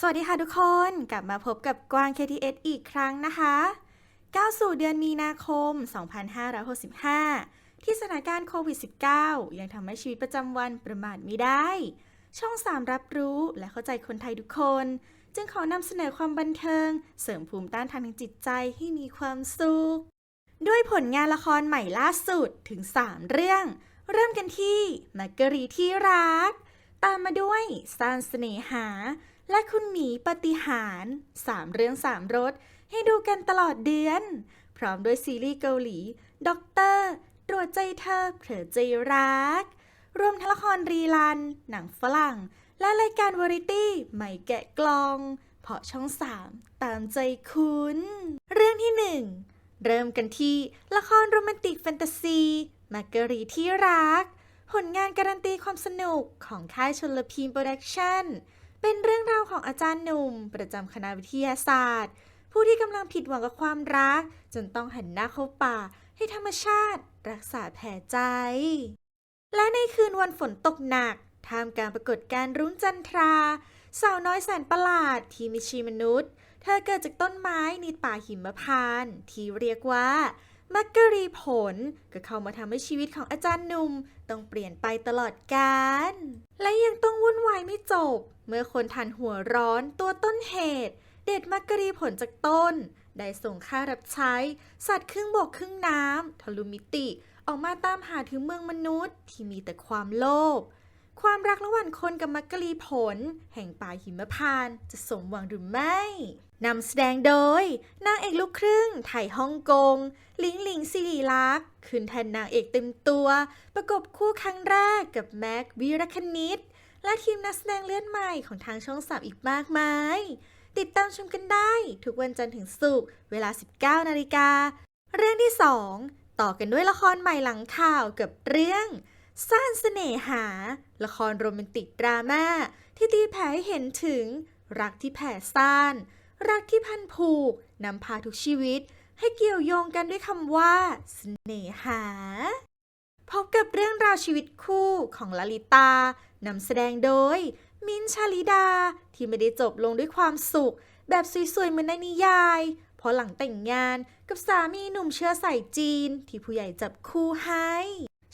สวัสดีค่ะทุกคน กลับมาพบกับกวาง KTS อีกครั้งนะคะก้าวสู่เดือนมีนาคม 2565 ที่สถานการณ์โควิด -19 ยังทำให้ชีวิตประจำวันประมาทไม่ได้ ช่อง 3 รับรู้และเข้าใจคนไทยทุกคน จึงขอนำเสนอความบันเทิง เสริมภูมิต้านทานทางจิตใจให้มีความสุข ด้วยผลงานละครใหม่ล่าสุดถึง 3 เรื่อง เริ่มกันที่มักกะรีที่รัก ตามมาด้วยซานเสน่หา และคุณหมีปฏิหาร3เรื่อง3รสให้ดูกันตลอดเดือน พร้อมด้วยซีรีส์เกาหลีด็อกเตอร์ตรวจใจเธอเผลอใจรัก รวมทั้งละครรีลัน หนังฝรั่ง และรายการวาไรตี้ใหม่แกะกลอง เพาะช่อง3ตามใจคุณ เรื่องที่1เริ่มกันที่ละครโรแมนติกแฟนตาซีมาการีที่รัก ผลงานการันตีความสนุกของค่ายชนลพีมโปรดักชั่น เป็นเรื่องราวของอาจารย์หนุ่ม ประจำคณะวิทยาศาสตร์ ผู้ที่กำลังผิดหวังกับความรัก จนต้องหันหน้าเข้าป่า ให้ธรรมชาติ รักษาแผลใจ และในคืนวันฝนตกหนักท่ามกลางปรากฏการณ์รุ้งจันทรา สาวน้อยแสนประหลาดที่ไม่ชีมนุษย์ เธอเกิดจากต้นไม้ในป่าหิมพานต์ที่เรียกว่ามักกะรีผล ก็เข้ามาทำให้ชีวิตของอาจารย์หนุ่ม ต้องเปลี่ยนไปตลอดกาลและยังต้องวุ่นวายไม่จบ เมื่อคนทันหัวร้อนตัวต้นเหตุ เด็ดมักกรีผลจากต้น ได้ส่งค่ารับใช้ สัตว์ครึ่งบกครึ่งน้ำทะลุมิติ ออกมาตามหาถึงเมืองมนุษย์ ที่มีแต่ความโลภความรักระหว่างคนกับมักกะลีผล แห่งป่าหิมพานต์จะสมหวังหรือไม่ นำแสดงโดย นางเอกลูกครึ่ง ไทยฮ่องกง ลิงหลิงสิริลักษ์ขึ้นแทนนางเอกเต็มตัว ประกบคู่ครั้งแรกกับแม็กวีรคณิต และทีมนักแสดงเลือดใหม่ของทางช่องสามอีกมากมาย ติดตามชมกันได้ ทุกวันจันทร์ถึงศุกร์เวลา 19นาฬิกา เรื่องที่ 2 ต่อกันด้วยละครใหม่หลังข่าวกับเรื่องซ่านเสน่หา ละครโรแมนติกดราม่าที่ตีแผ่ให้เห็นถึงรักที่แผ่ซ่าน รักที่พันผูกนำพาทุกชีวิต ให้เกี่ยวโยงกันด้วยคำว่าเสน่หา พบกับเรื่องราวชีวิตคู่ของลลิตานำแสดงโดย มิ้นชาลิดาที่ไม่ได้จบลงด้วยความสุข แบบสวยๆเหมือนในนิยาย เพราะหลังแต่งงานกับสามีหนุ่มเชื้อสายจีน ที่ผู้ใหญ่จับคู่ให้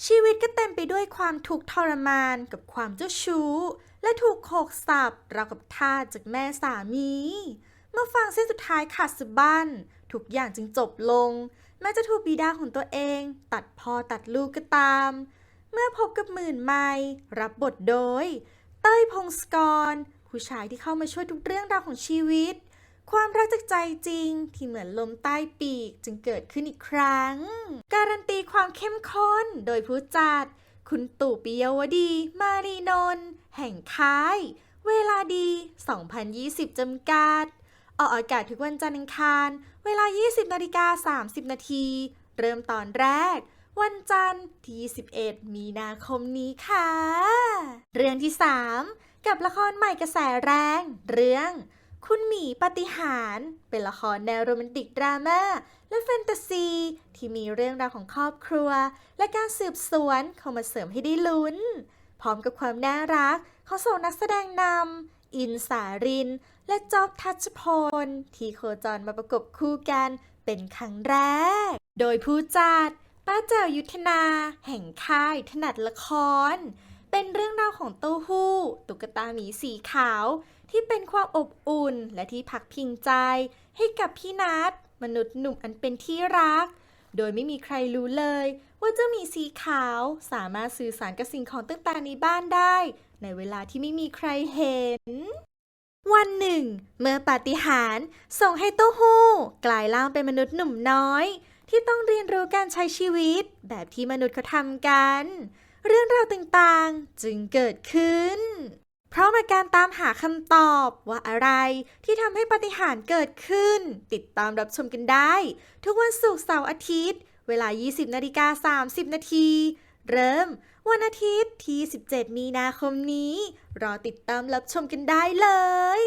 ชีวิตก็เต็มไปด้วยความทุกข์ทรมานกับความเจ้าชู้ และถูกโขกสับราวกับทาสจากแม่สามี เมื่อฟังเส้นสุดท้ายขาดสะบั้นทุกอย่างจึงจบลง แม้จะถูกบิดาของตัวเอง ตัดพ่อตัดลูกก็ตาม เมื่อพบกับหมื่นไม้รับบทโดย เต้ยพงศกร ผู้ชายที่เข้ามาช่วยทุกเรื่องราวของชีวิต ความรักจากใจจริงที่เหมือนลมใต้ปีกจึงเกิดขึ้นอีกครั้ง การันตีความเข้มข้นโดยผู้จัด คุณตู่ปิยวดี มารีนนท์แห่งค่าย เวลาดี 2020จำกัด ออกอากาศทุกวันจันทร์อังคาร เวลา 20นาฬิกา30 นาที เริ่มตอนแรก วันจันทร์ที่ 21 มีนาคมนี้ค่ะ เรื่องที่ 3 กับละครใหม่กระแสแรง เรื่อง คุณหมีปฏิหารเป็นละครแนวโรแมนติกดราม่าและแฟนตาซี ที่มีเรื่องราวของครอบครัว และการสืบสวนเข้ามาเสริมให้ได้ลุ้น พร้อมกับความน่ารักของสองนักแสดงนำอินสาริน และจอบทัชพล ที่โคจรมาประกบคู่กันเป็นครั้งแรก โดยผู้จัดป้าแจ๋วยุทธนา แห่งค่ายถนัดละคร เป็นเรื่องราวของเต้าหู้ ตุ๊กตาหมีสีขาว ที่เป็นความอบอุ่นและที่พักพิงใจ ให้กับพี่นัทมนุษย์หนุ่มอันเป็นที่รัก โดยไม่มีใครรู้เลย ว่าเจ้าหมีสีขาวสามารถสื่อสารกับสิ่งของต่างๆในบ้านได้ ในเวลาที่ไม่มีใครเห็น วันหนึ่ง เมื่อปาฏิหาริย์ส่งให้เต้าหู้ กลายร่างเป็นมนุษย์หนุ่มน้อย ที่ต้องเรียนรู้การใช้ชีวิต แบบที่มนุษย์เขาทำกัน เรื่องราวต่างๆ จึงเกิดขึ้น เพราะมาการตามหาคำตอบว่าอะไรที่ทำให้ปาฏิหาริย์เกิดขึ้น ติดตามรับชมกันได้ ทุกวันศุกร์เสาร์อาทิตย์ เวลา 20นาฬิกา30นาทีเริ่ม วันอาทิตย์ที่ 17 มีนาคมนี้ รอติดตามรับชมกันได้เลย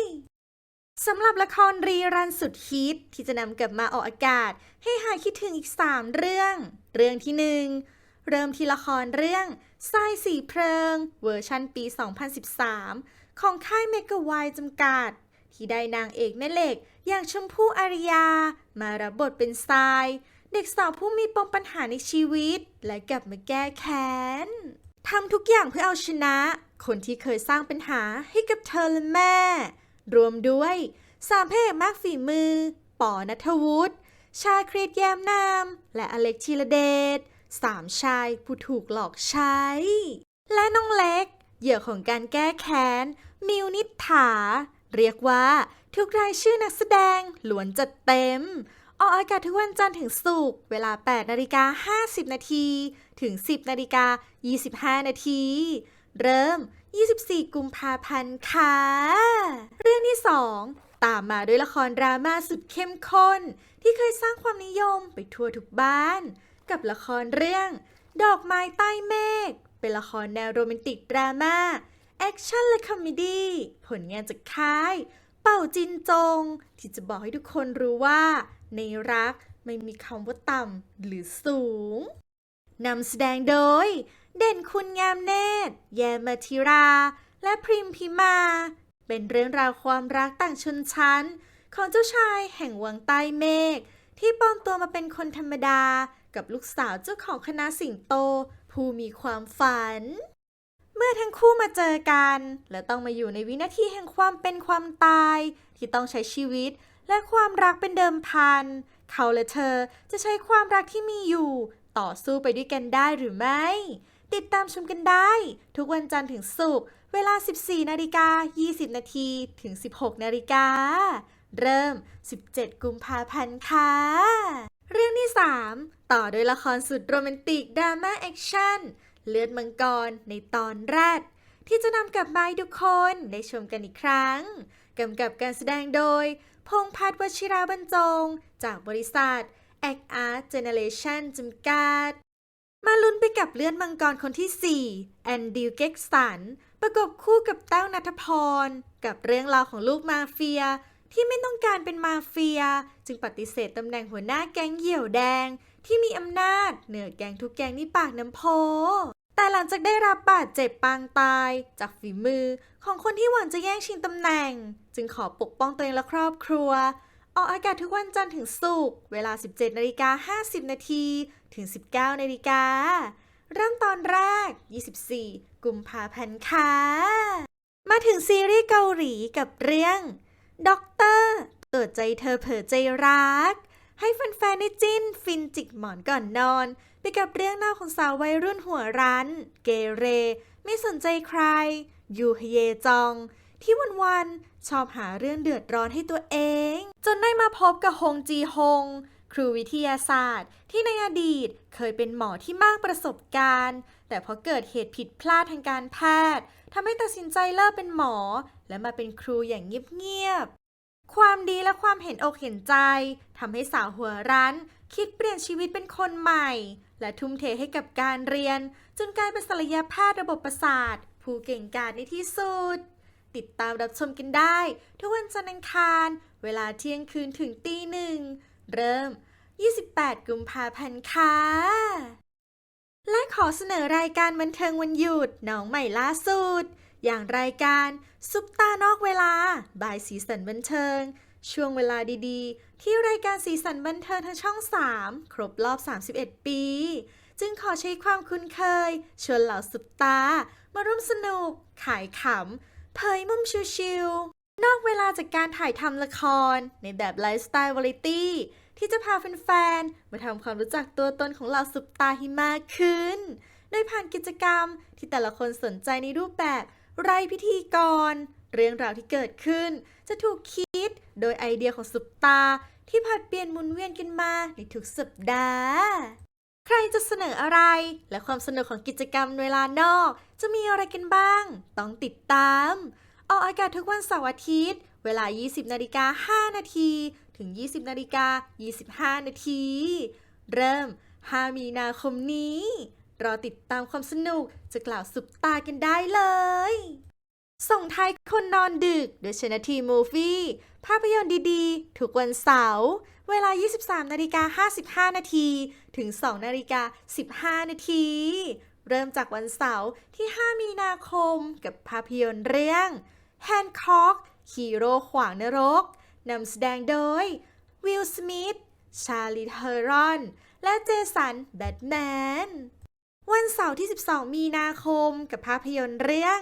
สำหรับละครรีรันสุดฮิตที่จะนำกลับมาออกอากาศ ให้หายคิดถึงอีก 3 เรื่อง เรื่องที่ 1 เริ่มที่ละครเรื่องทรายสีเพลิง เวอร์ชันปี 2013 ของค่ายเมกะไวจำกัด ที่ได้นางเอกแม่เหล็ก อย่างชมพู่อาริยา มารับบทเป็นทราย เด็กสาวผู้มีปมปัญหาในชีวิต และกลับมาแก้แค้นทำทุกอย่างเพื่อเอาชนะ คนที่เคยสร้างปัญหาให้กับเธอและแม่ รวมด้วยสามเอกมากฝีมือป๋อนัทวุฒิชาคริตแย้มนามและอเล็กธีรเดชสามชายผู้ถูกหลอกใช้ และน้องเล็ก เหยื่อของการแก้แค้น มิวนิษฐา เรียกว่าทุกรายชื่อนักแสดงล้วนจัดเต็ม ออกอากาศทุกวันจันทร์ถึงศุกร์เวลา 8นาฬิกา50 นาทีถึง 10นาฬิกา25 นาที เริ่ม 24 กุมภาพันธ์ค่ะ เรื่องที่ 2 ตามมาด้วยละครดราม่าสุดเข้มข้น ที่เคยสร้างความนิยมไปทั่วทุกบ้าน กับละครเรื่อง ดอกไม้ใต้เมฆ เป็นละครแนวโรแมนติกดราม่าแอคชั่นและคอมเมดี้ผลงานจากค่าย เป่าจินจง ที่จะบอกให้ทุกคนรู้ว่า ในรักไม่มีคำว่าต่ำหรือสูง นำแสดงโดย เด่นคุณงามเนตร แยมมาธิรา และพริมพิมา เป็นเรื่องราวความรักต่างชนชั้น ของเจ้าชายแห่งวังใต้เมฆที่ปลอมตัวมาเป็นคนธรรมดากับลูกสาวเจ้าของคณะสิงโต ผู้มีความฝัน เมื่อทั้งคู่มาเจอกัน และต้องมาอยู่ในวินาทีแห่งความเป็นความตาย ที่ต้องใช้ชีวิต และความรักเป็นเดิมพัน เขาและเธอจะใช้ความรักที่มีอยู่ ต่อสู้ไปด้วยกันได้หรือไม่ ติดตามชมกันได้ ทุกวันจันทร์ถึงศุกร์เวลา 14นาฬิกา20 นาทีถึง 16นาฬิกาเริ่ม 17 กุมภาพันธ์ค่ะ เรื่องที่ 3 ต่อโดยละครสุดโรแมนติกดราม่าแอคชั่น เลือดมังกรในตอนแรก ที่จะนำกลับมาให้ทุกคนได้ชมกันอีกครั้ง กำกับการแสดงโดย พงพัฒน์วชิราบรรจง จากบริษัท Act Art Generation จำกัด มาลุ้นไปกับเลื่อนมังกรคนที่ 4 แอนดิวเก็กสัน ประกบคู่กับแต้วนัทพร กับเรื่องราวของลูกมาเฟีย ที่ไม่ต้องการเป็นมาเฟีย จึงปฏิเสธตำแหน่งหัวหน้าแก๊งเหี่ยวแดง ที่มีอำนาจเหนือแก๊งทุกแก๊งที่ปากน้ำโพ แต่หลังจากได้รับบาดเจ็บปางตาย จากฝีมือของคนที่หวังจะแย่งชิงตำแหน่ง จึงขอปกป้องตัวเองและครอบครัว ออกอากาศทุกวันจันทร์ถึงศุกร์เวลา 17นาฬิกา50นาทีถึง 19นาฬิกาเริ่มตอนแรก 24 กุมภาพันธ์ค่ะ มาถึงซีรีส์เกาหลีกับเรื่องด็อกเตอร์เปิดใจเธอเผอใจรัก ให้แฟนๆได้จิ้นฟินจิกหมอนก่อนนอน ไปกับเรื่องเล่าของสาววัยรุ่นหัวรั้น เกเร ไม่สนใจใคร ยูฮเยจอง ที่วันๆชอบหาเรื่องเดือดร้อนให้ตัวเอง จนได้มาพบกับฮงจีฮง ครูวิทยาศาสตร์ ที่ในอดีตเคยเป็นหมอที่มากประสบการณ์ แต่พอเกิดเหตุผิดพลาดทางการแพทย์ทำให้ตัดสินใจเลิกเป็นหมอ และมาเป็นครูอย่างเงียบๆความดีและความเห็นอกเห็นใจทำให้สาวหัวรั้น คิดเปลี่ยนชีวิตเป็นคนใหม่ และทุ่มเทให้กับการเรียน จนกลายเป็นศัลยแพทย์ระบบประสาท ผู้เก่งกาจในที่สุด ติดตามรับชมกันได้ ทุกวันจันทร์อังคาร เวลาเที่ยงคืนถึงตีหนึ่ง เริ่ม 28 กุมภาพันธ์ค่ะและขอเสนอรายการบันเทิงวันหยุดน้องใหม่ล่าสุด อย่างรายการซุปตานอกเวลา บายสีสันบันเทิง ช่วงเวลาดีๆ ที่รายการสีสันบันเทิงทางช่อง 3 ครบรอบ 31 ปี จึงขอใช้ความคุ้นเคย ชวนเหล่าซุปตา มาร่วมสนุก ขายขำ เผยมุมชิวๆ นอกเวลาจากการถ่ายทำละคร ในแบบไลฟ์สไตล์วาไรตี้ ที่จะพาแฟนๆ มาทำความรู้จักตัวตนของเหล่าซุปตาให้มากขึ้น โดยผ่านกิจกรรมที่แต่ละคนสนใจในรูปแบบไร้พิธีกร เรื่องราวที่เกิดขึ้น จะถูกคิดโดยไอเดียของซุปตา ที่ผัดเปลี่ยนหมุนเวียนกันมาในทุกสัปดาห์ใครจะเสนออะไร และความสนุกของกิจกรรมเวลานอก จะมีอะไรกันบ้าง ต้องติดตาม ออกอากาศทุกวันเสาร์อาทิตย์ เวลา 20นาฬิกา5นาทีถึง 20นาฬิกา25นาทีเริ่ม 5 มีนาคมนี้ รอติดตามความสนุกจะกล่าวสุปตากันได้เลย ส่งท้ายคนนอนดึก โดยชนะทีมูฟี่ ภาพยนตร์ดีๆ ทุกวันเสาร์ เวลา 23นาฬิกา55 นาที ถึง 2นาฬิกา15 นาที เริ่มจากวันเสาร์ที่ 5 มีนาคม กับภาพยนตร์เรื่อง Hancock ฮีโร่ขวางนรก นำแสดงโดย วิล สมิธ ชาลีเทอรอน และเจสัน แบทแมน วันเสาร์ที่ 12 มีนาคม กับภาพยนตร์เรื่อง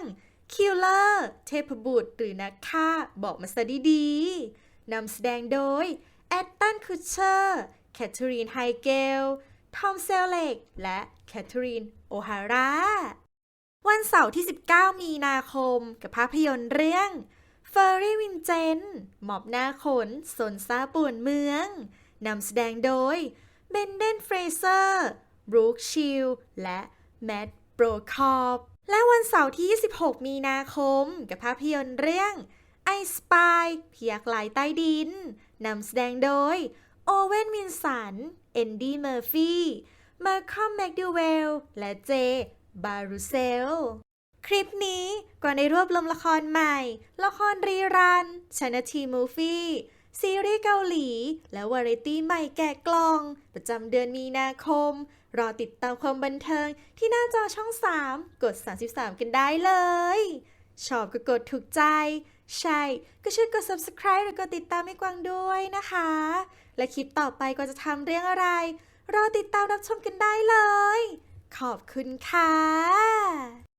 Killer เทพบุตรหรือนักฆ่า บอกมาซะดีๆ นำแสดงโดย แอตตันคูเชอร์ แคทเธอรีนไฮเกล ทอมเซลเลก และแคทเธอรีนโอฮาร่า วันเสาร์ที่ 19 มีนาคม กับภาพยนตร์เรื่องเฟอร์รี่วินเจนหมอบหน้าขนสนซาป่วนเมือง นำแสดงโดย เบนเดนเฟรเซอร์ บรูคชิลและแมตต์โบรคอป และวันเสาร์ที่ 26 มีนาคม กับภาพยนตร์เรื่องไอสปายเพียกลายใต้ดิน นำแสดงโดย โอเวนวินสัน เอนดี้เมอร์ฟี่มาร์คอมแมคดูเวล และเจ บารูเซล คลิปนี้ก็ได้รวบรวมละครใหม่ ละครรีรันชนทีมูฟี่ ซีรีส์เกาหลี และวาไรตี้ใหม่แกะกล่อง ประจำเดือนมีนาคม รอติดตามความบันเทิงที่หน้าจอช่อง 3 กด 33 กันได้เลย ชอบก็กดถูกใจ ใช่ ก็ช่วยกด subscribe หรือกดติดตามให้กวางด้วยนะคะ และคลิปต่อไปก็จะทำเรื่องอะไร รอติดตามรับชมกันได้เลย ขอบคุณค่ะ